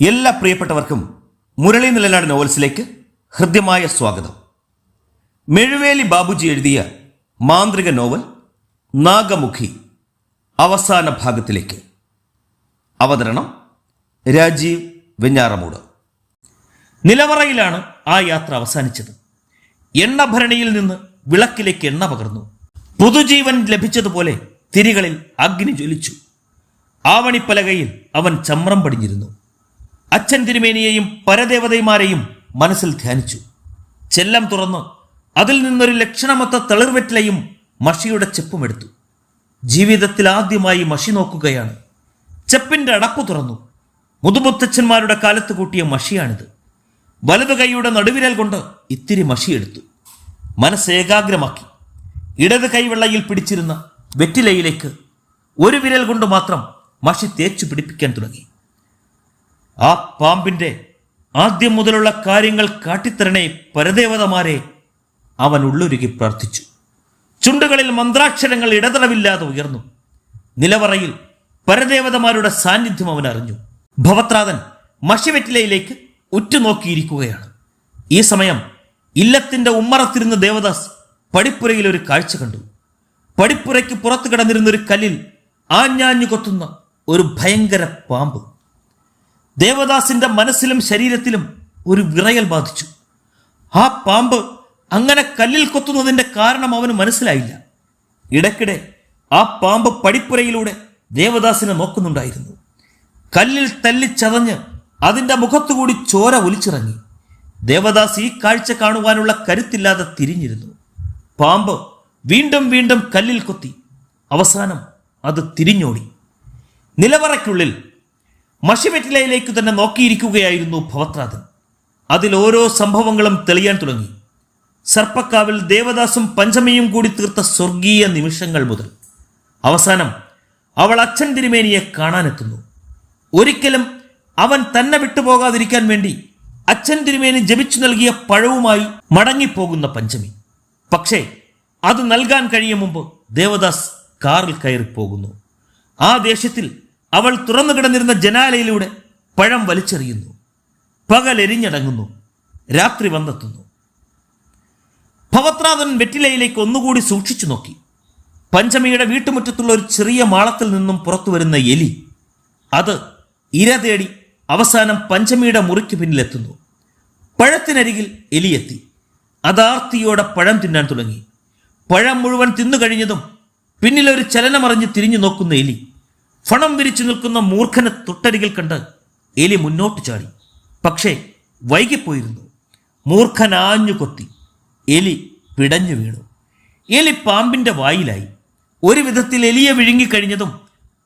എല്ലാ പ്രിയപ്പെട്ടവർക്കും മുരളി നിലനാട് നോവൽസിലേക്ക് ഹൃദ്യമായ സ്വാഗതം. മെഴുവേലി ബാബുജി എഴുതിയ മാന്ത്രിക നോവൽ നാഗമുഖി അവസാന ഭാഗത്തിലേക്ക്. അവതരണം രാജീവ് വെഞ്ഞാറമൂട്. നിലവറയിലാണ് ആ യാത്ര അവസാനിച്ചത്. എണ്ണഭരണിയിൽ നിന്ന് വിളക്കിലേക്ക് എണ്ണ പകർന്നു. പുതുജീവൻ ലഭിച്ചതുപോലെ തിരികളിൽ അഗ്നി ജ്വലിച്ചു. ആവണിപ്പലകയിൽ അവൻ ചമ്രം പടിഞ്ഞിരുന്നു. അച്ഛൻ തിരുമേനിയെയും പരദേവതയുമാരെയും മനസ്സിൽ ധ്യാനിച്ചു. ചെല്ലം തുറന്ന്. അതിൽ നിന്നൊരു ലക്ഷണമൊത്ത തളിർവെറ്റിലയും മഷിയുടെ ചെപ്പുമെടുത്തു ജീവിതത്തിൽ ആദ്യമായി മഷി നോക്കുകയാണ്. ചെപ്പിന്റെ അടപ്പ് തുറന്നു. മുതുമുത്തച്ഛന്മാരുടെ കാലത്ത് കൂട്ടിയ മഷിയാണിത്. വലതു കൈയുടെ നടുവിരൽ കൊണ്ട് ഇത്തിരി മഷിയെടുത്തു മനസ്സ് ഏകാഗ്രമാക്കി. ഇടത് കൈവെള്ളയിൽ പിടിച്ചിരുന്ന വെറ്റിലയിലേക്ക് ഒരു വിരൽ കൊണ്ട് മാത്രം മഷി തേച്ചു പിടിപ്പിക്കാൻ തുടങ്ങി. ആ പാമ്പിന്റെ ആദ്യം മുതലുള്ള കാര്യങ്ങൾ കാട്ടിത്തരണേ പരദേവതമാരെ അവൻ ഉള്ളൊരുക്കി പ്രാർത്ഥിച്ചു. ചുണ്ടുകളിൽ മന്ത്രാക്ഷരങ്ങൾ ഇടതടവില്ലാതെ ഉയർന്നു. നിലവറയിൽ പരദേവതമാരുടെ സാന്നിധ്യം അവൻ അറിഞ്ഞു. ഭവത്രാതൻ മഷിവെറ്റിലയിലേക്ക് ഉറ്റുനോക്കിയിരിക്കുകയാണ്. ഈ സമയം ഇല്ലത്തിന്റെ ഉമ്മറത്തിരുന്ന ദേവദാസ് പടിപ്പുരയിൽ ഒരു കാഴ്ച കണ്ടു. പടിപ്പുരയ്ക്ക് പുറത്തു കിടന്നിരുന്നൊരു കല്ലിൽ ആഞ്ഞാഞ്ഞു കൊത്തുന്ന ഒരു ഭയങ്കര പാമ്പ്. ദേവദാസിന്റെ മനസ്സിലും ശരീരത്തിലും ഒരു വിറയൽ ബാധിച്ചു. ആ പാമ്പ് അങ്ങനെ കല്ലിൽ കൊത്തുന്നതിന്റെ കാരണം അവന് മനസ്സിലായില്ല. ഇടയ്ക്കിടെ ആ പാമ്പ് പടിപ്പുരയിലൂടെ ദേവദാസിനെ നോക്കുന്നുണ്ടായിരുന്നു. കല്ലിൽ തല്ലിച്ചതഞ്ഞ് അതിന്റെ മുഖത്തുകൂടി ചോര ഒലിച്ചിറങ്ങി. ദേവദാസ് ഈ കാഴ്ച കാണുവാനുള്ള കരുത്തില്ലാതെ തിരിഞ്ഞിരുന്നു. പാമ്പ് വീണ്ടും വീണ്ടും കല്ലിൽ കൊത്തി. അവസാനം അത് തിരിഞ്ഞോടി. നിലവറയ്ക്കുള്ളിൽ മഷിവെറ്റിലയിലേക്ക് തന്നെ നോക്കിയിരിക്കുകയായിരുന്നു ഭവത്രാഥൻ അതിൽ ഓരോ സംഭവങ്ങളും തെളിയാൻ തുടങ്ങി. സർപ്പക്കാവിൽ ദേവദാസും പഞ്ചമിയും കൂടി തീർത്ത സ്വർഗീയ നിമിഷങ്ങൾ മുതൽ. അവസാനം അവൾ അച്ഛൻ തിരുമേനിയെ കാണാനെത്തുന്നു. ഒരിക്കലും അവൻ തന്നെ വിട്ടുപോകാതിരിക്കാൻ വേണ്ടി അച്ഛൻ തിരുമേനി ജപിച്ചു നൽകിയ പഴവുമായി മടങ്ങിപ്പോകുന്ന പഞ്ചമി. പക്ഷേ അത് നൽകാൻ കഴിയും മുമ്പ് ദേവദാസ് കാറിൽ കയറി പോകുന്നു ആ ദേഷ്യത്തിൽ അവൾ തുറന്നു കിടന്നിരുന്ന ജനാലയിലൂടെ പഴം വലിച്ചെറിയുന്നു. പകലെരിഞ്ഞടങ്ങുന്നു രാത്രി വന്നെത്തുന്നു. ഭവത്രാതൻ വെറ്റിലയിലേക്ക് ഒന്നുകൂടി സൂക്ഷിച്ചു നോക്കി. പഞ്ചമിയുടെ വീട്ടുമുറ്റത്തുള്ള ഒരു ചെറിയ മാളത്തിൽ നിന്നും പുറത്തു വരുന്ന എലി അത് ഇര തേടി അവസാനം പഞ്ചമിയുടെ മുറിക്ക് പിന്നിലെത്തുന്നു പഴത്തിനരികിൽ എലിയെത്തി അതാർത്തിയോടെ പഴം തിന്നാൻ തുടങ്ങി. പഴം മുഴുവൻ തിന്നു കഴിഞ്ഞതും പിന്നിലൊരു ചലനമറിഞ്ഞ് തിരിഞ്ഞു നോക്കുന്ന എലി ഫണം വിരിച്ചു നിൽക്കുന്ന മൂർഖനെ തൊട്ടരികിൽ കണ്ട് എലി മുന്നോട്ട് ചാടി. പക്ഷേ വൈകിപ്പോയിരുന്നു. മൂർഖനാഞ്ഞു കൊത്തി. എലി പിടഞ്ഞു വീണു. എലി പാമ്പിന്റെ വായിലായി. ഒരു വിധത്തിൽ എലിയെ വിഴുങ്ങിക്കഴിഞ്ഞതും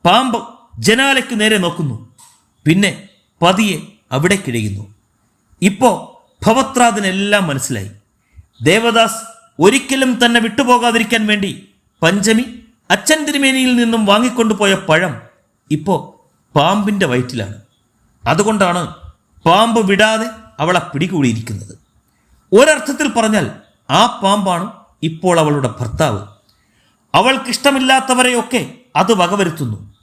പാമ്പ് ജനാലയ്ക്ക് നേരെ നോക്കുന്നു. പിന്നെ പതിയെ അവിടെ കിഴയുന്നു. ഇപ്പോൾ ഭവത്രാദിനെല്ലാം മനസ്സിലായി. ദേവദാസ് ഒരിക്കലും തന്നെ വിട്ടുപോകാതിരിക്കാൻ വേണ്ടി പഞ്ചമി അച്ഛൻ തിരുമേനിയിൽ നിന്നും വാങ്ങിക്കൊണ്ടുപോയ പഴം ഇപ്പോ പാമ്പിന്റെ വയറ്റിലാണ്. അതുകൊണ്ടാണ് പാമ്പ് വിടാതെ അവളെ പിടികൂടിയിരിക്കുന്നത്. ഒരർത്ഥത്തിൽ പറഞ്ഞാൽ ആ പാമ്പാണ് ഇപ്പോൾ അവളുടെ ഭർത്താവ്. അവൾക്കിഷ്ടമില്ലാത്തവരെയൊക്കെ അത് വകവരുത്തുന്നു.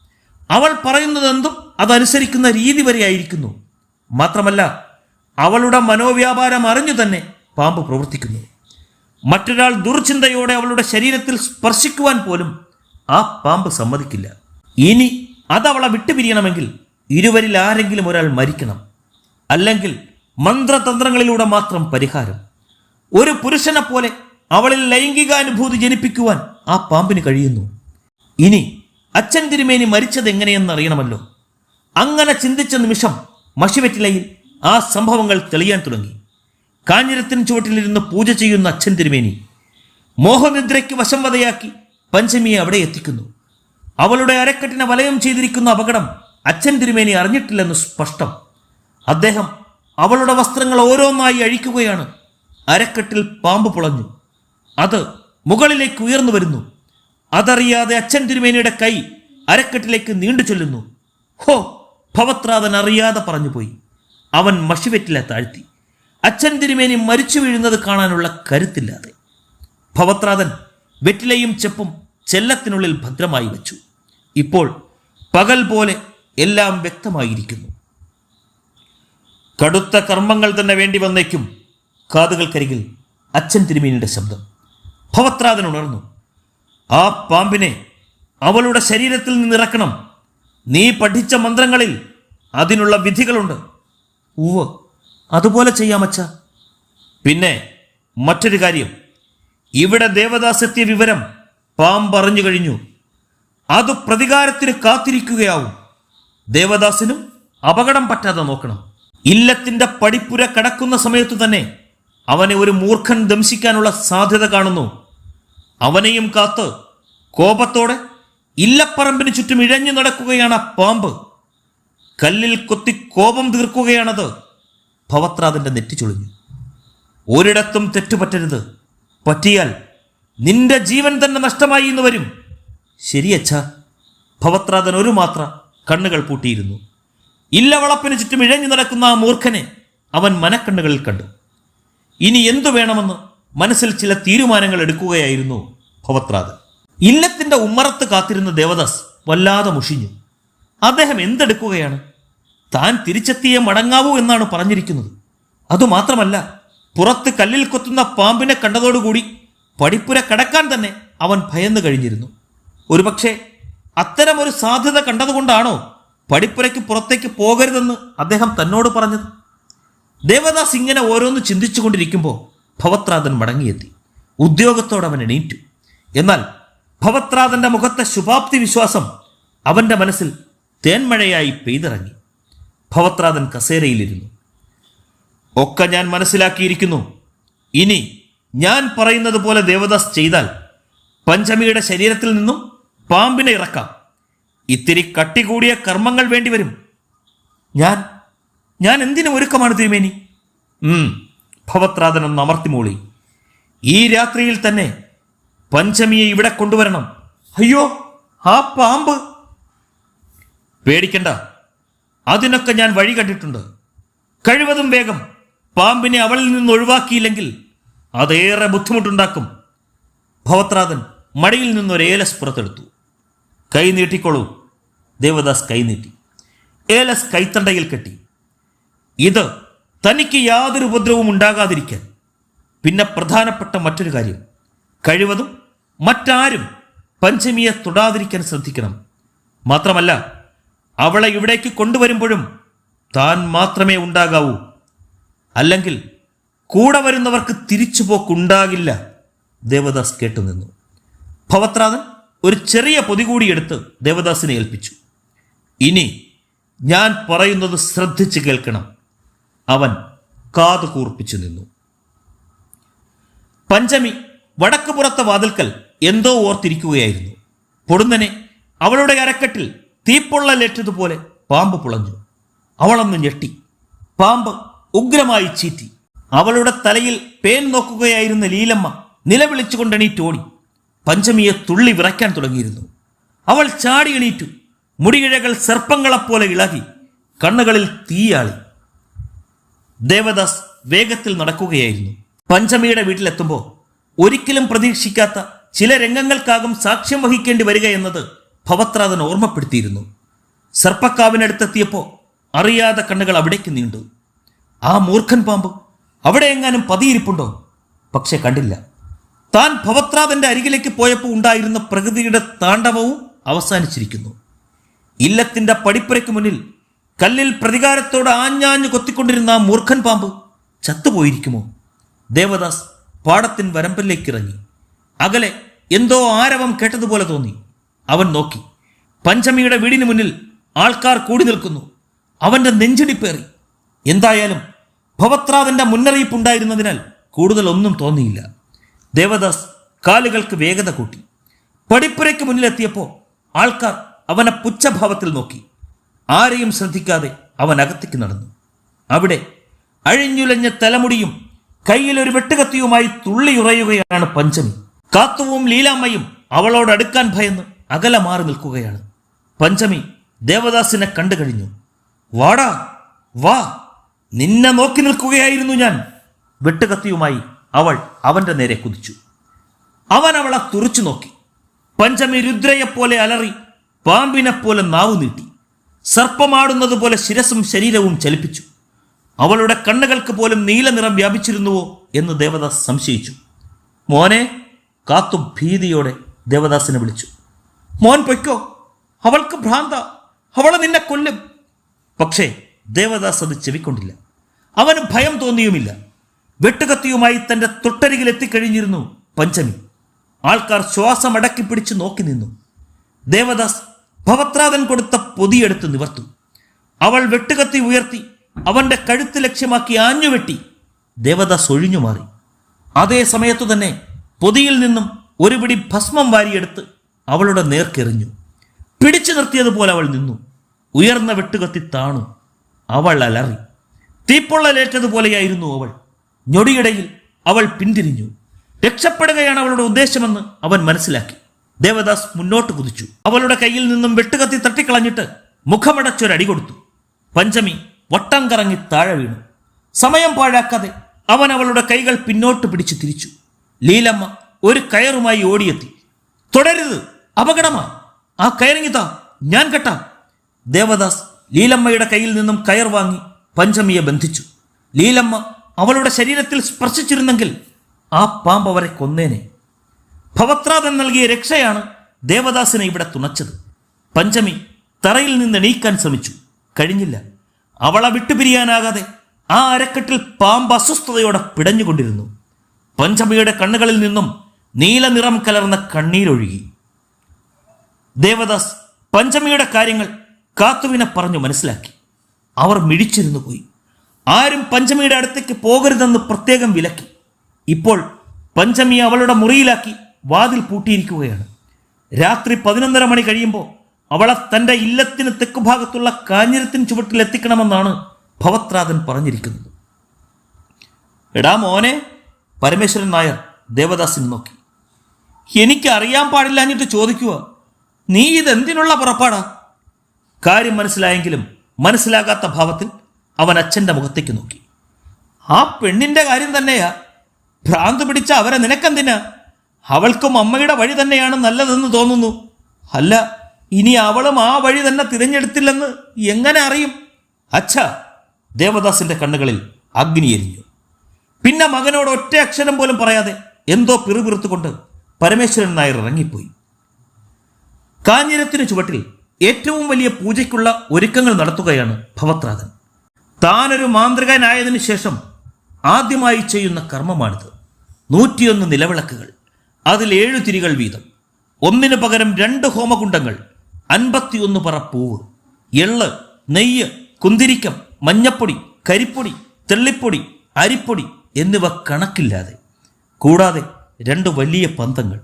അവൾ പറയുന്നതെന്തും അതനുസരിക്കുന്ന രീതി വരെയായിരിക്കുന്നു മാത്രമല്ല അവളുടെ മനോവ്യാപാരം അറിഞ്ഞു തന്നെ പാമ്പ് പ്രവർത്തിക്കുന്നു. മറ്റൊരാൾ ദുർചിന്തയോടെ അവളുടെ ശരീരത്തിൽ സ്പർശിക്കുവാൻ പോലും ആ പാമ്പ് സമ്മതിക്കില്ല. ഇനി അതവളെ വിട്ടുപിരിയണമെങ്കിൽ ഇരുവരിൽ ആരെങ്കിലും ഒരാൾ മരിക്കണം. അല്ലെങ്കിൽ മന്ത്രതന്ത്രങ്ങളിലൂടെ മാത്രം പരിഹാരം. ഒരു പുരുഷനെ പോലെ അവളിൽ ലൈംഗികാനുഭൂതി ജനിപ്പിക്കുവാൻ ആ പാമ്പിന് കഴിയുന്നു. ഇനി അച്ഛൻ തിരുമേനി മരിച്ചത് എങ്ങനെയെന്ന് അറിയണമല്ലോ അങ്ങനെ ചിന്തിച്ച നിമിഷം മഷിവെറ്റിലയിൽ ആ സംഭവങ്ങൾ തെളിയാൻ തുടങ്ങി. കാഞ്ഞിരത്തിന് ചുവട്ടിലിരുന്ന് പൂജ ചെയ്യുന്ന അച്ഛൻ തിരുമേനി മോഹനിദ്രയ്ക്ക് വശംവതയാക്കി പഞ്ചമിയെ അവിടെ എത്തിക്കുന്നു. അവളുടെ അരക്കെട്ടിനെ വലയം ചെയ്തിരിക്കുന്ന അപകടം അച്ഛൻ തിരുമേനി അറിഞ്ഞിട്ടില്ലെന്ന് സ്പഷ്ടം. അദ്ദേഹം അവളുടെ വസ്ത്രങ്ങൾ ഓരോന്നായി അഴിക്കുകയാണ്. അരക്കെട്ടിൽ പാമ്പ് പുളഞ്ഞു. അത് മുകളിലേക്ക് ഉയർന്നു വരുന്നു. അതറിയാതെ അച്ഛൻ തിരുമേനിയുടെ കൈ അരക്കെട്ടിലേക്ക് നീണ്ടു ചൊല്ലുന്നു. ഹോ ഭവത്രാതൻ അറിയാതെ പറഞ്ഞുപോയി. അവൻ മഷിവെറ്റിലെ താഴ്ത്തി. അച്ഛൻ തിരുമേനി മരിച്ചു വീഴുന്നത് കാണാനുള്ള കരുത്തില്ലാതെ. ഭവത്രാതൻ വെറ്റിലയും ചെപ്പും ചെല്ലത്തിനുള്ളിൽ ഭദ്രമായി വെച്ചു. ഇപ്പോൾ പകൽ പോലെ എല്ലാം വ്യക്തമായിരിക്കുന്നു. കടുത്ത കർമ്മങ്ങൾ തന്നെ വേണ്ടി വന്നേക്കും കാതുകൾക്കരികിൽ അച്ഛൻ തിരുമേനിയുടെ ശബ്ദം. ഭവത്രാതൻ ഉണർന്നു. ആ പാമ്പിനെ അവളുടെ ശരീരത്തിൽ നിന്നിറക്കണം. നീ പഠിച്ച മന്ത്രങ്ങളിൽ അതിനുള്ള വിധികളുണ്ട്. ഉവ് അതുപോലെ ചെയ്യാമച്ച പിന്നെ മറ്റൊരു കാര്യം. ഇവിടെ ദേവദാസെത്തിയ വിവരം പാമ്പ് പറഞ്ഞു കഴിഞ്ഞു. അത് പ്രതികാരത്തിന് കാത്തിരിക്കുകയാവും. ദേവദാസിനും അപകടം പറ്റാതെ നോക്കണം. ഇല്ലത്തിന്റെ പടിപ്പുര കടക്കുന്ന സമയത്തു തന്നെ അവനെ ഒരു മൂർഖൻ ദംശിക്കാനുള്ള സാധ്യത കാണുന്നു. അവനെയും കാത്ത് കോപത്തോടെ ഇല്ലപ്പറമ്പിന് ചുറ്റും ഇഴഞ്ഞു നടക്കുകയാണ് ആ പാമ്പ്. കല്ലിൽ കൊത്തി കോപം തീർക്കുകയാണത് ഭവത്രാതിന്റെ നെറ്റി ചൊളിഞ്ഞു ഒരിടത്തും തെറ്റുപറ്റരുത്. പറ്റിയാൽ നിന്റെ ജീവൻ തന്നെ നഷ്ടമായി എന്ന് വരും. ശരിയച്ഛ. ഭവത്രാതൻ ഒരു മാത്ര കണ്ണുകൾ പൂട്ടിയിരുന്നു. ഇല്ലവളപ്പിന് ചുറ്റും ഇഴഞ്ഞു നടക്കുന്ന ആ മൂർഖനെ അവൻ മനക്കണ്ണുകളിൽ കണ്ടു. ഇനി എന്തു വേണമെന്ന് മനസ്സിൽ ചില തീരുമാനങ്ങൾ എടുക്കുകയായിരുന്നു ഭവത്രാതൻ. ഇല്ലത്തിന്റെ ഉമ്മറത്ത് കാത്തിരുന്ന ദേവദാസ് വല്ലാതെ മുഷിഞ്ഞു. അദ്ദേഹം എന്തെടുക്കുകയാണ്? താൻ തിരിച്ചെത്തിയേ മടങ്ങാവൂ എന്നാണ് പറഞ്ഞിരിക്കുന്നത്. അതുമാത്രമല്ല പുറത്ത് കല്ലിൽ കൊത്തുന്ന പാമ്പിനെ കണ്ടതോടുകൂടി പടിപ്പുര കടക്കാൻ തന്നെ അവൻ ഭയന്നു കഴിഞ്ഞിരുന്നു. ഒരുപക്ഷെ അത്തരമൊരു സാധ്യത കണ്ടതുകൊണ്ടാണോ പടിപ്പുരയ്ക്ക് പുറത്തേക്ക് പോകരുതെന്ന് അദ്ദേഹം തന്നോട് പറഞ്ഞത്? ദേവദാസ് ഇങ്ങനെ ഓരോന്ന് ചിന്തിച്ചുകൊണ്ടിരിക്കുമ്പോൾ ഭവത്രാതൻ മടങ്ങിയെത്തി. ഉദ്യോഗത്തോടെ അവൻ എണീറ്റു. എന്നാൽ ഭവത്രാതന്റെ മുഖത്തെ ശുഭാപ്തി വിശ്വാസം അവന്റെ മനസ്സിൽ തേന്മഴയായി പെയ്തിറങ്ങി. ഭവത്രാതൻ കസേരയിലിരുന്നു. ഒക്കെ ഞാൻ മനസ്സിലാക്കിയിരിക്കുന്നു. ഇനി ഞാൻ പറയുന്നത് പോലെ ദേവദാസ് ചെയ്താൽ പഞ്ചമിയുടെ ശരീരത്തിൽ നിന്നും പാമ്പിനെ ഇറക്കാം. ഇത്തിരി കട്ടി കൂടിയ കർമ്മങ്ങൾ വേണ്ടിവരും ഞാൻ ഞാൻ എന്തിനും ഒരുക്കമാണ് തിരുമേനി. ഭവത്രാതനം അമർത്തിമൂളി ഈ രാത്രിയിൽ തന്നെ പഞ്ചമിയെ ഇവിടെ കൊണ്ടുവരണം. അയ്യോ ആ പാമ്പ്. പേടിക്കണ്ട. അതിനൊക്കെ ഞാൻ വഴി കണ്ടിട്ടുണ്ട്. കഴിവതും വേഗം. പാമ്പിനെ അവളിൽ നിന്ന് ഒഴിവാക്കിയില്ലെങ്കിൽ അതേറെ ബുദ്ധിമുട്ടുണ്ടാക്കും. ഭവത്രാതൻ മടിയിൽ നിന്നൊരേലസ് പുറത്തെടുത്തു കൈ നീട്ടിക്കോളൂ. ദേവദാസ് കൈ നീട്ടി. ഏലസ് കൈത്തണ്ടയിൽ കെട്ടി. ഇത് തനിക്ക് യാതൊരു ഉപദ്രവവും ഉണ്ടാകാതിരിക്കാൻ. പിന്നെ പ്രധാനപ്പെട്ട മറ്റൊരു കാര്യം. കഴിവതും മറ്റാരും പഞ്ചമിയെ തൊടാതിരിക്കാൻ ശ്രദ്ധിക്കണം. മാത്രമല്ല അവളെ ഇവിടേക്ക് കൊണ്ടുവരുമ്പോഴും താൻ മാത്രമേ ഉണ്ടാകാവൂ. അല്ലെങ്കിൽ കൂടെ വരുന്നവർക്ക് തിരിച്ചുപോക്കുണ്ടാകില്ല. ദേവദാസ് കേട്ടുനിന്നു. ഭവത്രാതൻ ഒരു ചെറിയ പൊതി കൂടി എടുത്ത് ദേവദാസിനെ ഏൽപ്പിച്ചു. ഇനി ഞാൻ പറയുന്നത് ശ്രദ്ധിച്ച് കേൾക്കണം. അവൻ കാതു കൂർപ്പിച്ചു നിന്നു. പഞ്ചമി വടക്കുപുറത്തെ വാതിൽക്കൽ എന്തോ ഓർത്തിരിക്കുകയായിരുന്നു. പൊടുന്നനെ അവളുടെ അരക്കെട്ടിൽ തീപ്പൊള്ളലേറ്റതുപോലെ പാമ്പ് പുളഞ്ഞു. അവളൊന്ന് ഞെട്ടി. പാമ്പ് ഉഗ്രമായി ചീറ്റി. അവളുടെ തലയിൽ പേൻ നോക്കുകയായിരുന്ന ലീലമ്മ നിലവിളിച്ചുകൊണ്ട് എണീറ്റോടി പഞ്ചമിയെ തുള്ളി വിറയ്ക്കാൻ തുടങ്ങിയിരുന്നു. അവൾ ചാടി എണീറ്റു. മുടികിഴകൾ സർപ്പങ്ങളെപ്പോലെ ഇളകി. കണ്ണുകളിൽ തീയാളി. ദേവദാസ് വേഗത്തിൽ നടക്കുകയായിരുന്നു. പഞ്ചമിയുടെ വീട്ടിലെത്തുമ്പോൾ ഒരിക്കലും പ്രതീക്ഷിക്കാത്ത ചില രംഗങ്ങൾക്കാകും സാക്ഷ്യം വഹിക്കേണ്ടി വരിക എന്നത് ഭവത്രാതൻ ഓർമ്മപ്പെടുത്തിയിരുന്നു. സർപ്പക്കാവിനടുത്തെത്തിയപ്പോൾ അറിയാതെ കണ്ണുകൾ അവിടേക്ക് നീണ്ടു. ആ മൂർഖൻ പാമ്പ് അവിടെ എങ്ങാനും പതിയിരിപ്പുണ്ടോ? പക്ഷെ കണ്ടില്ല. താൻ ഭവത്രാവിന്റെ അരികിലേക്ക് പോയപ്പോൾ ഉണ്ടായിരുന്ന പ്രകൃതിയുടെ താണ്ഡവവും അവസാനിച്ചിരിക്കുന്നു. ഇല്ലത്തിന്റെ പടിപ്പുരയ്ക്ക് മുന്നിൽ കല്ലിൽ പ്രതികാരത്തോട് ആഞ്ഞാഞ്ഞു കൊത്തിക്കൊണ്ടിരുന്ന ആ മൂർഖൻ പാമ്പ് ചത്തുപോയിരിക്കുമോ? ദേവദാസ് പാടത്തിൻ വരമ്പിലേക്ക് ഇറങ്ങി. അകലെ എന്തോ ആരവം കേട്ടതുപോലെ തോന്നി. അവൻ നോക്കി. പഞ്ചമിയുടെ വീടിന് മുന്നിൽ ആൾക്കാർ കൂടി നിൽക്കുന്നു. അവന്റെ നെഞ്ചിടിപ്പേറി എന്തായാലും ഭവത്രാവിന്റെ മുന്നറിയിപ്പുണ്ടായിരുന്നതിനാൽ കൂടുതൽ ഒന്നും തോന്നിയില്ല. ദേവദാസ് കാലുകൾക്ക് വേഗത കൂട്ടി. പടിപ്പുരയ്ക്ക് മുന്നിലെത്തിയപ്പോൾ ആൾക്കാർ അവനെ പുച്ഛഭാവത്തിൽ നോക്കി. ആരെയും ശ്രദ്ധിക്കാതെ അവൻ അകത്തേക്ക് നടന്നു. അവിടെ അഴിഞ്ഞുലഞ്ഞ തലമുടിയും കയ്യിൽ ഒരു വെട്ടുകത്തിയുമായി തുള്ളിയുറയുകയാണ് പഞ്ചമി. കാത്തുവും ലീലാമ്മയും അവളോട് അടുക്കാൻ ഭയന്ന് അകലെ മാറി നിൽക്കുകയാണ്. പഞ്ചമി ദേവദാസിനെ കണ്ടു കഴിഞ്ഞു വാടാ വാ നിന്നെ നോക്കി നിൽക്കുകയായിരുന്നു ഞാൻ വെട്ടുകത്തിയുമായി അവൾ അവന്റെ നേരെ കുതിച്ചു. അവൻ അവളെ തുറച്ചു നോക്കി. പഞ്ചമി രുദ്രയെപ്പോലെ അലറി പാമ്പിനെപ്പോലെ നാവു നീട്ടി. സർപ്പമാടുന്നത് പോലെ ശിരസും ശരീരവും ചലിപ്പിച്ചു. അവളുടെ കണ്ണുകൾക്ക് പോലും നീല നിറം വ്യാപിച്ചിരുന്നുവോ എന്ന് ദേവദാസ് സംശയിച്ചു. മോനെ കാത്തു ഭീതിയോടെ ദേവദാസിനെ വിളിച്ചു. മോൻ പൊയ്ക്കോ അവൾക്ക് ഭ്രാന്ത അവളെ നിന്നെ കൊല്ലും. പക്ഷേ ദേവദാസ് അത് ചെവിക്കൊണ്ടില്ല. അവന് ഭയം തോന്നിയുമില്ല. വെട്ടുകത്തിയുമായി തന്റെ തൊട്ടരികിൽ എത്തിക്കഴിഞ്ഞിരുന്നു പഞ്ചമി. ആൾക്കാർ ശ്വാസം അടക്കി പിടിച്ച് നോക്കി നിന്നു. ദേവദാസ് ഭവത്രാതൻ കൊടുത്ത പൊതിയെടുത്ത് നിവർത്തു. അവൾ വെട്ടുകത്തി ഉയർത്തി അവന്റെ കഴുത്ത് ലക്ഷ്യമാക്കി ആഞ്ഞുവെട്ടി ദേവദാസ് ഒഴിഞ്ഞു മാറി. അതേ സമയത്തു തന്നെ പൊതിയിൽ നിന്നും ഒരു പിടി ഭസ്മം വാരിയെടുത്ത് അവളുടെ നേർക്കെറിഞ്ഞു. പിടിച്ചു നിർത്തിയതുപോലെ അവൾ നിന്നു. ഉയർന്ന വെട്ടുകത്തി താണു. അവൾ അലറി. തീപ്പൊള്ളലേറ്റതുപോലെയായിരുന്നു അവൾ. ഞൊടിയിടയിൽ അവൾ പിന്തിരിഞ്ഞു. രക്ഷപ്പെടുകയാണ് അവളുടെ ഉദ്ദേശമെന്ന് അവൻ മനസ്സിലാക്കി. ദേവദാസ് മുന്നോട്ട് കുതിച്ചു. അവളുടെ കയ്യിൽ നിന്നും വെട്ടുകത്തി തട്ടിക്കളഞ്ഞിട്ട് മുഖമടച്ചൊരടി കൊടുത്തു. പഞ്ചമി വട്ടം കറങ്ങി താഴെ വീണു. സമയം പാഴാക്കാതെ അവൻ അവളുടെ കൈകൾ പിന്നോട്ട് പിടിച്ചു തിരിച്ചു. ലീലമ്മ ഒരു കയറുമായി ഓടിയെത്തി. തുടരുത് അപകടമാ. ആ കയറിങ്ങിതാ ഞാൻ കെട്ടാം. ദേവദാസ് ലീലമ്മയുടെ കയ്യിൽ നിന്നും കയർ വാങ്ങി പഞ്ചമിയെ ബന്ധിച്ചു. ലീലമ്മ അവളുടെ ശരീരത്തിൽ സ്പർശിച്ചിരുന്നെങ്കിൽ ആ പാമ്പ് അവരെ കൊന്നേനെ. ഭവത്രാതൻ നൽകിയ രക്ഷയാണ് ദേവദാസിനെ ഇവിടെ തുണച്ചത്. പഞ്ചമി തറയിൽ നിന്ന് എണീക്കാൻ ശ്രമിച്ചു. കഴിഞ്ഞില്ല. അവളെ വിട്ടുപിരിയാനാകാതെ ആ അരക്കെട്ടിൽ പാമ്പ് അസ്വസ്ഥതയോടെ പിടഞ്ഞുകൊണ്ടിരുന്നു. പഞ്ചമിയുടെ കണ്ണുകളിൽ നിന്നും നീലനിറം കലർന്ന കണ്ണീരൊഴുകി ദേവദാസ് പഞ്ചമിയുടെ കാര്യങ്ങൾ കാത്തുവിനെ പറഞ്ഞു മനസ്സിലാക്കി. അവർ മിഴിച്ചിരുന്നു പോയി. ആരും പഞ്ചമിയുടെ അടുത്തേക്ക് പോകരുതെന്ന് പ്രത്യേകം വിലക്കി. ഇപ്പോൾ പഞ്ചമി അവളുടെ മുറിയിലാക്കി വാതിൽ പൂട്ടിയിരിക്കുകയാണ്. രാത്രി പതിനൊന്നര മണി കഴിയുമ്പോൾ അവളെ തന്റെ ഇല്ലത്തിന് തെക്കുഭാഗത്തുള്ള കാഞ്ഞിരത്തിന് ചുവട്ടിൽ എത്തിക്കണമെന്നാണ് ഭവത്രാതൻ പറഞ്ഞിരിക്കുന്നത്. എടാ മോനെ പരമേശ്വരൻ നായർ ദേവദാസിനെ നോക്കി. എനിക്ക് അറിയാൻ പാടില്ലാഞ്ഞിട്ട് ചോദിക്കുക നീ ഇതെന്തിനുള്ള പുറപ്പാടാ? കാര്യം മനസ്സിലായെങ്കിലും മനസ്സിലാകാത്ത ഭാവത്തിൽ അവൻ അച്ഛന്റെ മുഖത്തേക്ക് നോക്കി. ആ പെണ്ണിന്റെ കാര്യം തന്നെയാ. ഭ്രാന്ത് പിടിച്ച അവരെ നിനക്കെന്തിനാ? അവൾക്കും അമ്മയുടെ വഴി തന്നെയാണ് നല്ലതെന്ന് തോന്നുന്നു. അല്ല ഇനി അവളും ആ വഴി തന്നെ തിരഞ്ഞെടുത്തില്ലെന്ന് എങ്ങനെ അറിയും? അച്ഛ ദേവദാസിന്റെ കണ്ണുകളിൽ അഗ്നി എരിഞ്ഞു. പിന്നെ മകനോട് ഒറ്റ അക്ഷരം പോലും പറയാതെ എന്തോ പിറുപിറുത്തുകൊണ്ട് പരമേശ്വരൻ നായർ ഇറങ്ങിപ്പോയി. കാഞ്ഞിരത്തിന് ചുവട്ടിൽ ഏറ്റവും വലിയ പൂജയ്ക്കുള്ള ഒരുക്കങ്ങൾ നടത്തുകയാണ് ഭവത്രാതൻ താനൊരു മാന്ത്രികനായതിനു ശേഷം ആദ്യമായി ചെയ്യുന്ന കർമ്മമാണിത്. നൂറ്റിയൊന്ന് നിലവിളക്കുകൾ അതിൽ ഏഴു തിരികൾ വീതം ഒന്നിനു പകരം രണ്ട് ഹോമകുണ്ടങ്ങൾ അൻപത്തിയൊന്ന് പറ പൂവ് എള്ള് നെയ്യ് കുന്തിരിക്കം മഞ്ഞപ്പൊടി കരിപ്പൊടി തെള്ളിപ്പൊടി അരിപ്പൊടി എന്നിവ കണക്കില്ലാതെ കൂടാതെ രണ്ട് വലിയ പന്തങ്ങൾ.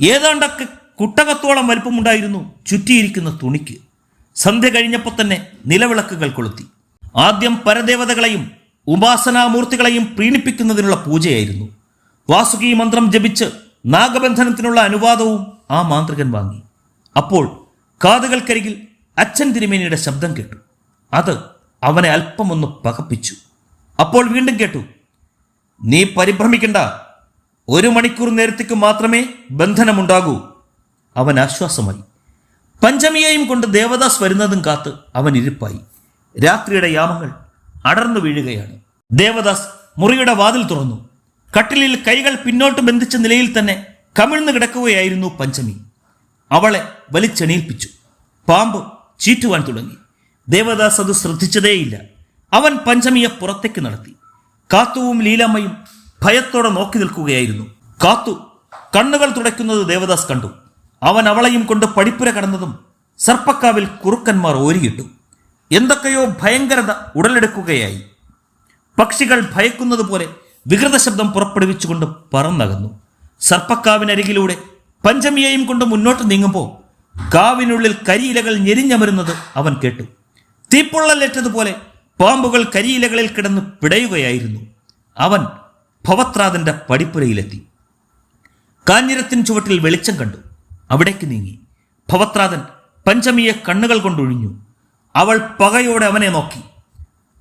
ഏതാണ്ടൊക്കെ കുട്ടകത്തോളം വലിപ്പമുണ്ടായിരുന്നു ചുറ്റിയിരിക്കുന്ന തുണിക്ക്. സന്ധ്യ കഴിഞ്ഞപ്പോൾ തന്നെ നിലവിളക്കുകൾ കൊളുത്തി. ആദ്യം പരദേവതകളെയും ഉപാസനാമൂർത്തികളെയും പ്രീണിപ്പിക്കുന്നതിനുള്ള പൂജയായിരുന്നു. വാസുകി മന്ത്രം ജപിച്ച് നാഗബന്ധനത്തിനുള്ള അനുവാദവും ആ മാന്ത്രികൻ വാങ്ങി. അപ്പോൾ കാതുകൾക്കരികിൽ അച്ഛൻ തിരുമേനിയുടെ ശബ്ദം കേട്ടു. അത് അവനെ അല്പമൊന്ന് പകപ്പിച്ചു. അപ്പോൾ വീണ്ടും കേട്ടു നീ പരിഭ്രമിക്കണ്ട. ഒരു മണിക്കൂർ നേരത്തേക്ക് മാത്രമേ ബന്ധനമുണ്ടാകൂ. അവൻ ആശ്വാസമായി. പഞ്ചമിയെയും കൊണ്ട് ദേവദാസ് വരുന്നതും കാത്ത് അവൻ ഇരിപ്പായി. രാത്രിയുടെ യാമങ്ങൾ അടർന്നു വീഴുകയാണ്. ദേവദാസ് മുറിയുടെ വാതിൽ തുറന്നു. കട്ടിലിൽ കൈകൾ പിന്നോട്ട് ബന്ധിച്ച നിലയിൽ തന്നെ കമിഴ്ന്നു കിടക്കുകയായിരുന്നു പഞ്ചമി. അവളെ വലിച്ചെണീൽപ്പിച്ചു. പാമ്പ് ചീറ്റുവാൻ തുടങ്ങി. ദേവദാസ് അത് ശ്രദ്ധിച്ചതേയില്ല. അവൻ പഞ്ചമിയെ പുറത്തേക്ക് നടത്തി. കാത്തുവും ലീലാമ്മയും ഭയത്തോടെ നോക്കി നിൽക്കുകയായിരുന്നു. കാത്തു കണ്ണുകൾ തുടയ്ക്കുന്നത് ദേവദാസ് കണ്ടു. അവൻ അവളെയും കൊണ്ട് പടിപ്പുര കടന്നതും സർപ്പക്കാവിൽ കുറുക്കന്മാർ ഓരിയിട്ടു. എന്തൊക്കെയോ ഭയങ്കരത ഉടലെടുക്കുകയായി. പക്ഷികൾ ഭയക്കുന്നത് പോലെ വികൃത ശബ്ദം പുറപ്പെടുവിച്ചുകൊണ്ട് പറന്നകന്നു. സർപ്പക്കാവിനരികിലൂടെ പഞ്ചമിയെയും കൊണ്ട് മുന്നോട്ട് നീങ്ങുമ്പോൾ കാവിനുള്ളിൽ കരിയിലകൾ ഞെരിഞ്ഞമരുന്നത് അവൻ കേട്ടു. തീപ്പൊള്ളലേറ്റതുപോലെ പാമ്പുകൾ കരിയിലകളിൽ കിടന്ന് പിടയുകയായിരുന്നു. അവൻ ഭവത്രാതന്റെ പടിപ്പുരയിലെത്തി. കാഞ്ഞിരത്തിൻ ചുവട്ടിൽ വെളിച്ചം കണ്ടു. അവിടേക്ക് നീങ്ങി. ഭവത്രാതൻ പഞ്ചമിയെ കണ്ണുകൾ കൊണ്ടൊഴിഞ്ഞു. അവൾ പകയോടെ അവനെ നോക്കി.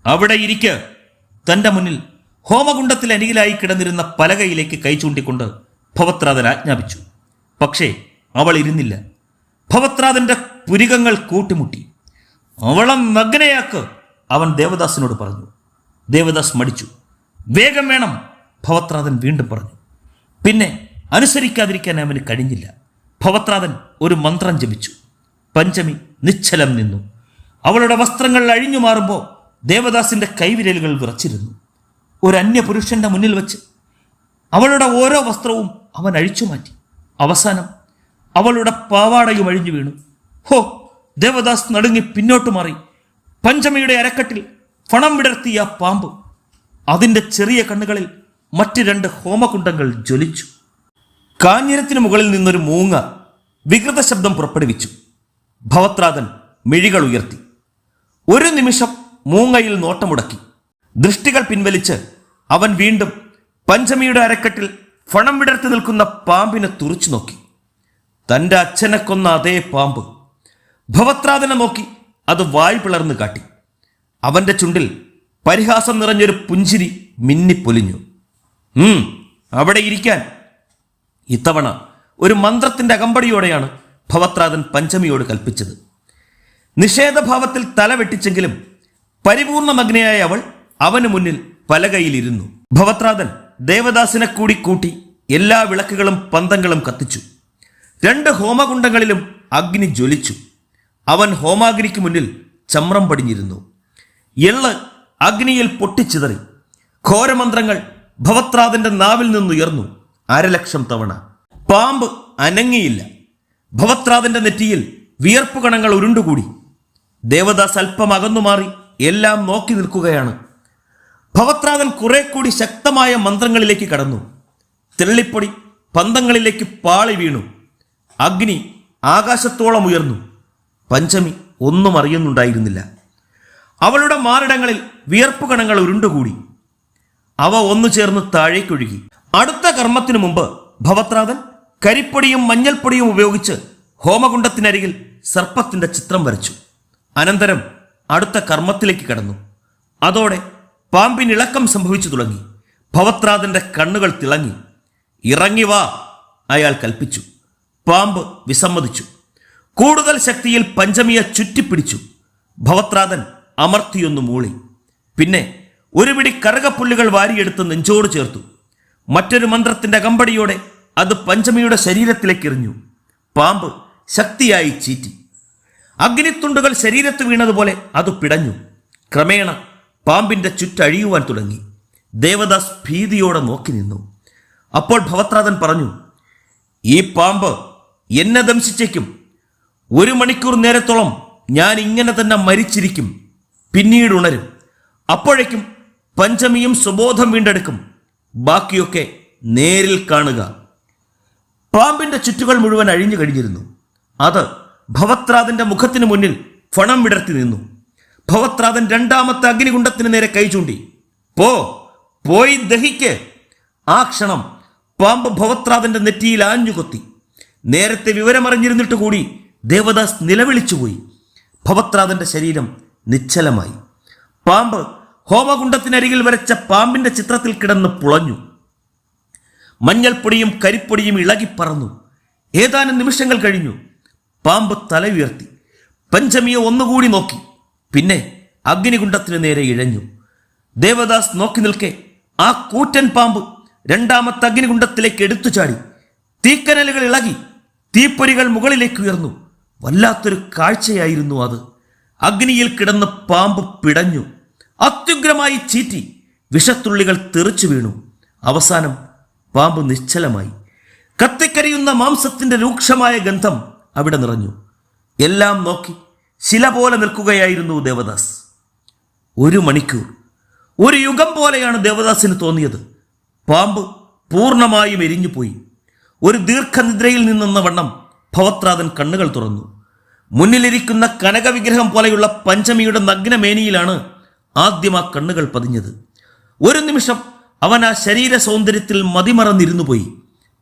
അവിടെ ഇരിക്ക് തന്റെ മുന്നിൽ ഹോമകുണ്ടത്തിൽ അരികിലായി കിടന്നിരുന്ന പലകയിലേക്ക് കൈ ചൂണ്ടിക്കൊണ്ട് ഭവത്രാതൻ ആജ്ഞാപിച്ചു. പക്ഷേ അവൾ ഇരുന്നില്ല. ഭവത്രാതന്റെ പുരികങ്ങൾ കൂട്ടിമുട്ടി. അവളെ നഗ്നയാക്ക് അവൻ ദേവദാസിനോട് പറഞ്ഞു. ദേവദാസ് മടിച്ചു. വേഗം വേണം ഭവത്രാതൻ വീണ്ടും പറഞ്ഞു. പിന്നെ അനുസരിക്കാതിരിക്കാൻ അവന് കഴിഞ്ഞില്ല. ഭവത്രാതൻ ഒരു മന്ത്രം ജപിച്ചു. പഞ്ചമി നിശ്ചലം നിന്നു. അവളുടെ വസ്ത്രങ്ങൾ അഴിഞ്ഞു മാറുമ്പോൾ ദേവദാസിന്റെ കൈവിരലുകൾ വിറച്ചിരുന്നു. ഒരു അന്യപുരുഷന്റെ മുന്നിൽ വച്ച് അവളുടെ ഓരോ വസ്ത്രവും അവൻ അഴിച്ചു മാറ്റി. അവസാനം അവളുടെ പാവാടയും അഴിഞ്ഞു വീണു. ഹോ ദേവദാസ് നടുങ്ങി പിന്നോട്ട് മാറി. പഞ്ചമിയുടെ അരക്കെട്ടിൽ ഫണം വിടർത്തിയ പാമ്പ് അതിന്റെ ചെറിയ കണ്ണുകളിൽ മറ്റു രണ്ട് ഹോമകുണ്ടങ്ങൾ ജ്വലിച്ചു. കാഞ്ഞിരത്തിന് മുകളിൽ നിന്നൊരു മൂങ്ങ വികൃത ശബ്ദം പുറപ്പെടുവിച്ചു. ഭവത്രാതൻ മിഴികൾ ഉയർത്തി. ഒരു നിമിഷം മൂങ്ങയിൽ നോട്ടമുടക്കി. ദൃഷ്ടികൾ പിൻവലിച്ച് അവൻ വീണ്ടും പഞ്ചമിയുടെ അരക്കെട്ടിൽ ഫണം വിടർത്തി നിൽക്കുന്ന പാമ്പിനെ തുറച്ചു നോക്കി. തന്റെ അച്ഛനെ കൊന്ന അതേ പാമ്പ് ഭവത്രാദനെ നോക്കി അത് വായ് പിളർന്നു കാട്ടി. അവന്റെ ചുണ്ടിൽ പരിഹാസം നിറഞ്ഞൊരു പുഞ്ചിരി മിന്നിപ്പൊലിഞ്ഞു. അവിടെ ഇരിക്കാൻ. ഇത്തവണ ഒരു മന്ത്രത്തിന്റെ അകമ്പടിയോടെയാണ് ഭവത്രാതൻ പഞ്ചമിയോട് കൽപ്പിച്ചത്. നിഷേധഭാവത്തിൽ തല വെട്ടിച്ചെങ്കിലും പരിപൂർണമഗ്നയായ അവൾ അവന് മുന്നിൽ പലകയിലിരുന്നു. ഭവത്രാതൻ ദേവദാസിനെ കൂടി കൂട്ടി എല്ലാ വിളക്കുകളും പന്തങ്ങളും കത്തിച്ചു. രണ്ട് ഹോമകുണ്ടങ്ങളിലും അഗ്നി ജ്വലിച്ചു. അവൻ ഹോമാഗ്നിക്ക് മുന്നിൽ ചമ്രം പടിഞ്ഞിരുന്നു. എള്ള് അഗ്നിയിൽ പൊട്ടിച്ചിതറി. ഘോരമന്ത്രങ്ങൾ ഭവത്രാദന്റെ നാവിൽ നിന്നുയർന്നു അരലക്ഷം തവണ. പാമ്പ് അനങ്ങിയില്ല. ഭവത്രാദന്റെ നെറ്റിയിൽ വിയർപ്പ് കണങ്ങൾ ഉരുണ്ടുകൂടി. ദേവദാസ് അല്പം അകന്നു മാറി എല്ലാം നോക്കി നിൽക്കുകയാണ്. ഭവത്രാതൻ കുറെ കൂടി ശക്തമായ മന്ത്രങ്ങളിലേക്ക് കടന്നു. തെള്ളിപ്പൊടി പന്തങ്ങളിലേക്ക് പാളി വീണു. അഗ്നി ആകാശത്തോളം ഉയർന്നു. പഞ്ചമി ഒന്നും അറിയുന്നുണ്ടായിരുന്നില്ല. അവളുടെ മാറിടങ്ങളിൽ വിയർപ്പ് കണങ്ങൾ ഉരുണ്ടുകൂടി. അവ ഒന്നു ചേർന്ന് താഴേക്കൊഴുകി അടുത്ത കർമ്മത്തിനു മുമ്പ് ഭവത്രാതൻ കരിപ്പൊടിയും മഞ്ഞൾപ്പൊടിയും ഉപയോഗിച്ച് ഹോമകുണ്ടത്തിനരികിൽ സർപ്പത്തിന്റെ ചിത്രം വരച്ചു. അനന്തരം അടുത്ത കർമ്മത്തിലേക്ക് കടന്നു. അതോടെ പാമ്പിന് ഇളക്കം സംഭവിച്ചു തുടങ്ങി. ഭവത്രാദന്റെ കണ്ണുകൾ തിളങ്ങി. ഇറങ്ങി വാ അയാൾ കൽപ്പിച്ചു. പാമ്പ് വിസമ്മതിച്ചു. കൂടുതൽ ശക്തിയിൽ പഞ്ചമിയെ ചുറ്റിപ്പിടിച്ചു. ഭവത്രാതൻ അമർത്തിയൊന്നു മൂളി. പിന്നെ ഒരു പിടി കറുകപ്പുള്ളികൾ വാരിയെടുത്ത് നെഞ്ചോട് ചേർത്തു. മറ്റൊരു മന്ത്രത്തിന്റെ കമ്പടിയോടെ അത് പഞ്ചമിയുടെ ശരീരത്തിലേക്ക് എറിഞ്ഞു. പാമ്പ് ശക്തിയായി ചീറ്റി. അഗ്നിത്തുണ്ടുകൾ ശരീരത്ത് വീണതുപോലെ അത് പിടഞ്ഞു. ക്രമേണ പാമ്പിന്റെ ചുറ്റഴിയുവാൻ തുടങ്ങി. ദേവദാസ് ഭീതിയോടെ നോക്കി നിന്നു. അപ്പോൾ ഭവത്രാതൻ പറഞ്ഞു ഈ പാമ്പ് എന്നെ ദംശിച്ചേക്കും. ഒരു മണിക്കൂർ നേരത്തോളം ഞാൻ ഇങ്ങനെ തന്നെ മരിച്ചിരിക്കും. പിന്നീട് ഉണരും. അപ്പോഴേക്കും പഞ്ചമിയും സുബോധം വീണ്ടെടുക്കും. ബാക്കിയൊക്കെ നേരിൽ കാണുക. പാമ്പിന്റെ ചുറ്റുകൾ മുഴുവൻ അഴിഞ്ഞു കഴിഞ്ഞിരുന്നു. അത് ഭവത്രാതന്റെ മുഖത്തിന് മുന്നിൽ ഫണം വിടർത്തി നിന്നു. ഭവത്രാദൻ രണ്ടാമത്തെ അഗ്നികുണ്ടത്തിന് നേരെ കൈ ചൂണ്ടി. പോ പോയി ദഹിക്ക്. ആ ക്ഷണം പാമ്പ് ഭവത്രാദന്റെ നെറ്റിയിൽ ആഞ്ഞുകൊത്തി. നേരത്തെ വിവരമറിഞ്ഞിരുന്നിട്ട് കൂടി ദേവദാസ് നിലവിളിച്ചുപോയി ഭവത്രാദന്റെ ശരീരം നിശ്ചലമായി. പാമ്പ് ഹോമകുണ്ടത്തിനരികിൽ വരച്ച പാമ്പിന്റെ ചിത്രത്തിൽ കിടന്ന് പുളഞ്ഞു. മഞ്ഞൾപ്പൊടിയും കരിപ്പൊടിയും ഇളകിപ്പറന്നു ഏതാനും നിമിഷങ്ങൾ കഴിഞ്ഞു. പാമ്പ് തല ഉയർത്തി പഞ്ചമിയെ ഒന്നുകൂടി നോക്കി. പിന്നെ അഗ്നികുണ്ടത്തിന് നേരെ ഇഴഞ്ഞു. ദേവദാസ് നോക്കി നിൽക്കെ ആ കൂറ്റൻ പാമ്പ് രണ്ടാമത്തെ അഗ്നികുണ്ടത്തിലേക്ക് എടുത്തു ചാടി തീക്കനലുകൾ ഇളകി. തീപ്പൊരികൾ മുകളിലേക്ക് ഉയർന്നു. വല്ലാത്തൊരു കാഴ്ചയായിരുന്നു അത്. അഗ്നിയിൽ കിടന്ന് പാമ്പ് പിടഞ്ഞു. അത്യുഗ്രമായി ചീറ്റി വിഷത്തുള്ളികൾ തെറിച്ചു വീണു. അവസാനം പാമ്പ് നിശ്ചലമായി. കത്തിക്കരിയുന്ന മാംസത്തിന്റെ രൂക്ഷമായ ഗന്ധം അവിടെ നിറഞ്ഞു. എല്ലാം നോക്കി ശില പോലെ നിൽക്കുകയായിരുന്നു ദേവദാസ്. ഒരു മണിക്കൂർ. ഒരു യുഗം പോലെയാണ് ദേവദാസിന് തോന്നിയത്. പാമ്പ് പൂർണമായും എരിഞ്ഞുപോയി ഒരു ദീർഘനിദ്രയിൽ നിന്നെന്ന വണ്ണം ഭവത്രാതൻ കണ്ണുകൾ തുറന്നു. മുന്നിലിരിക്കുന്ന കനകവിഗ്രഹം പോലെയുള്ള പഞ്ചമിയുടെ നഗ്നമേനിയിലാണ് ആദ്യം ആ കണ്ണുകൾ പതിഞ്ഞത്. ഒരു നിമിഷം അവൻ ആ ശരീര സൗന്ദര്യത്തിൽ മതിമറന്നിരുന്നു പോയി.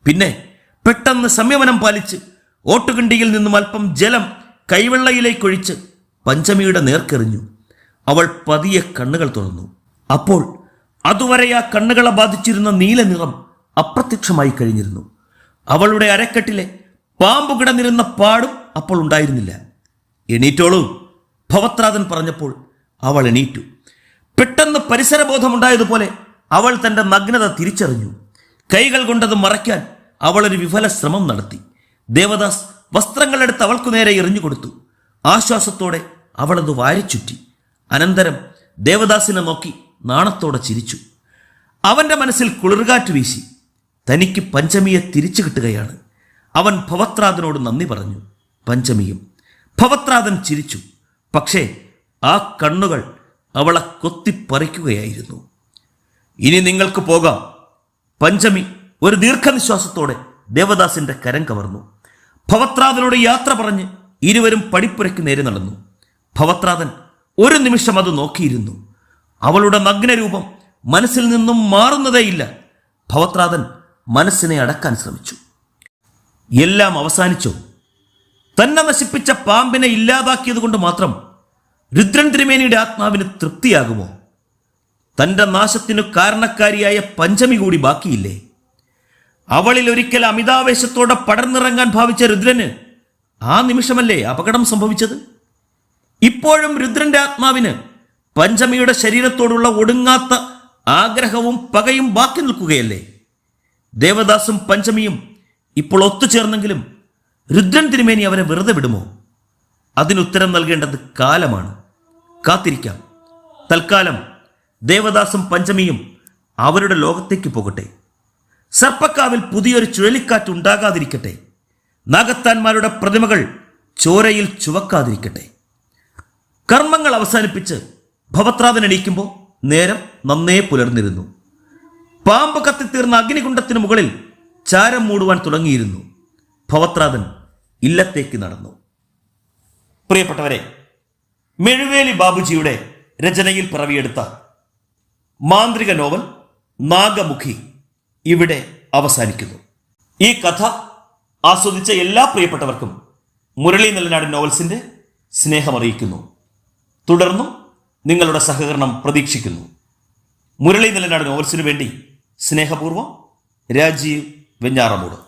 പിന്നെ പെട്ടെന്ന് സംയമനം പാലിച്ച് ഓട്ടുകിണ്ടിയിൽ നിന്നും അല്പം ജലം കൈവെള്ളയിലേക്കൊഴിച്ച് പഞ്ചമിയുടെ നേർക്കെറിഞ്ഞു. അവൾ പതിയെ കണ്ണുകൾ തുറന്നു. അപ്പോൾ അതുവരെ ആ കണ്ണുകളെ ബാധിച്ചിരുന്ന നീല നിറം അപ്രത്യക്ഷമായി കഴിഞ്ഞിരുന്നു. അവളുടെ അരക്കെട്ടിലെ പാമ്പ് കിടന്നിരുന്ന പാടും അപ്പോൾ ഉണ്ടായിരുന്നില്ല. എണീറ്റോളൂ ഭവത്രാതൻ പറഞ്ഞപ്പോൾ അവൾ എണീറ്റു. പെട്ടെന്ന് പരിസരബോധമുണ്ടായതുപോലെ അവൾ തന്റെ നഗ്നത തിരിച്ചറിഞ്ഞു. കൈകൾ കൊണ്ടത് മറയ്ക്കാൻ അവളൊരു വിഫല ശ്രമം നടത്തി. ദേവദാസ് വസ്ത്രങ്ങളെടുത്ത് അവൾക്കു നേരെ എറിഞ്ഞു കൊടുത്തു. ആശ്വാസത്തോടെ അവളത് വാരിച്ചുറ്റി. അനന്തരം ദേവദാസിനെ നോക്കി നാണത്തോടെ ചിരിച്ചു. അവന്റെ മനസ്സിൽ കുളിർകാറ്റ് വീശി. തനിക്ക് പഞ്ചമിയെ തിരിച്ചു കിട്ടുകയാണ്. അവൻ ഭവത്രാദനോട് നന്ദി പറഞ്ഞു. പഞ്ചമിയും. ഭവത്രാദൻ ചിരിച്ചു. പക്ഷേ ആ കണ്ണുകൾ അവളെ കൊത്തിപ്പറിക്കുകയായിരുന്നു. ഇനി നിങ്ങൾക്ക് പോകാം. പഞ്ചമി ഒരു ദീർഘനിശ്വാസത്തോടെ ദേവദാസിന്റെ കരം കവർന്നു. ഭവത്രാതനോട് യാത്ര പറഞ്ഞ് ഇരുവരും പടിപ്പുരയ്ക്ക് നേരെ നടന്നു. ഭവത്രാതൻ ഒരു നിമിഷം അത് നോക്കിയിരുന്നു. അവളുടെ നഗ്നരൂപം മനസ്സിൽ നിന്നും മാറുന്നതേയില്ല. ഭവത്രാതൻ മനസ്സിനെ അടക്കാൻ ശ്രമിച്ചു. എല്ലാം അവസാനിച്ചോ. തന്നെ നശിപ്പിച്ച പാമ്പിനെ ഇല്ലാതാക്കിയത് കൊണ്ട് മാത്രം രുദ്രൻ തിരുമേനിയുടെ ആത്മാവിന് തൃപ്തിയാകുമോ? തന്റെ നാശത്തിനു കാരണക്കാരിയായ പഞ്ചമി കൂടി ബാക്കിയില്ലേ? അവളിൽ ഒരിക്കൽ അമിതാവേശത്തോടെ പടർന്നിറങ്ങാൻ ഭാവിച്ച രുദ്രന് ആ നിമിഷമല്ലേ അപകടം സംഭവിച്ചത്? ഇപ്പോഴും രുദ്രന്റെ ആത്മാവിന് പഞ്ചമിയുടെ ശരീരത്തോടുള്ള ഒടുങ്ങാത്ത ആഗ്രഹവും പകയും ബാക്കി നിൽക്കുകയല്ലേ? ദേവദാസും പഞ്ചമിയും ഇപ്പോൾ ഒത്തുചേർന്നെങ്കിലും രുദ്രൻ തിരുമേനി അവരെ വെറുതെ വിടുമോ? അതിനുത്തരം നൽകേണ്ടത് കാലമാണ്. കാത്തിരിക്കാം. തൽക്കാലം ദേവദാസും പഞ്ചമിയും അവരുടെ ലോകത്തേക്ക് പോകട്ടെ. സർപ്പക്കാവിൽ പുതിയൊരു ചുഴലിക്കാറ്റ് ഉണ്ടാകാതിരിക്കട്ടെ. നാഗത്താന്മാരുടെ പ്രതിമകൾ ചോരയിൽ ചുവക്കാതിരിക്കട്ടെ. കർമ്മങ്ങൾ അവസാനിപ്പിച്ച് ഭവത്രാതൻ എണീക്കുമ്പോൾ നേരം നന്നേ പുലർന്നിരുന്നു. പാമ്പ് കത്തിത്തീർന്ന അഗ്നികുണ്ടത്തിനു മുകളിൽ ചാരം മൂടുവാൻ തുടങ്ങിയിരുന്നു. ഭവത്രാതൻ ഇല്ലത്തേക്ക് നടന്നു. പ്രിയപ്പെട്ടവരെ മെഴുവേലി ബാബുജിയുടെ രചനയിൽ പിറവിയെടുത്ത മാന്ത്രിക നോവൽ നാഗമുഖി. ഇവിടെ അവസാനിക്കുന്നു. ഈ കഥ ആസ്വദിച്ച എല്ലാ പ്രിയപ്പെട്ടവർക്കും മുരളി നെല്ലനാട് നോവൽസിന്റെ സ്നേഹമറിയിക്കുന്നു. തുടർന്നും നിങ്ങളുടെ സഹകരണം പ്രതീക്ഷിക്കുന്നു. മുരളി നെല്ലനാട് നോവൽസിനു വേണ്ടി സ്നേഹപൂർവം രാജീവ് വെഞ്ഞാറമൂട്.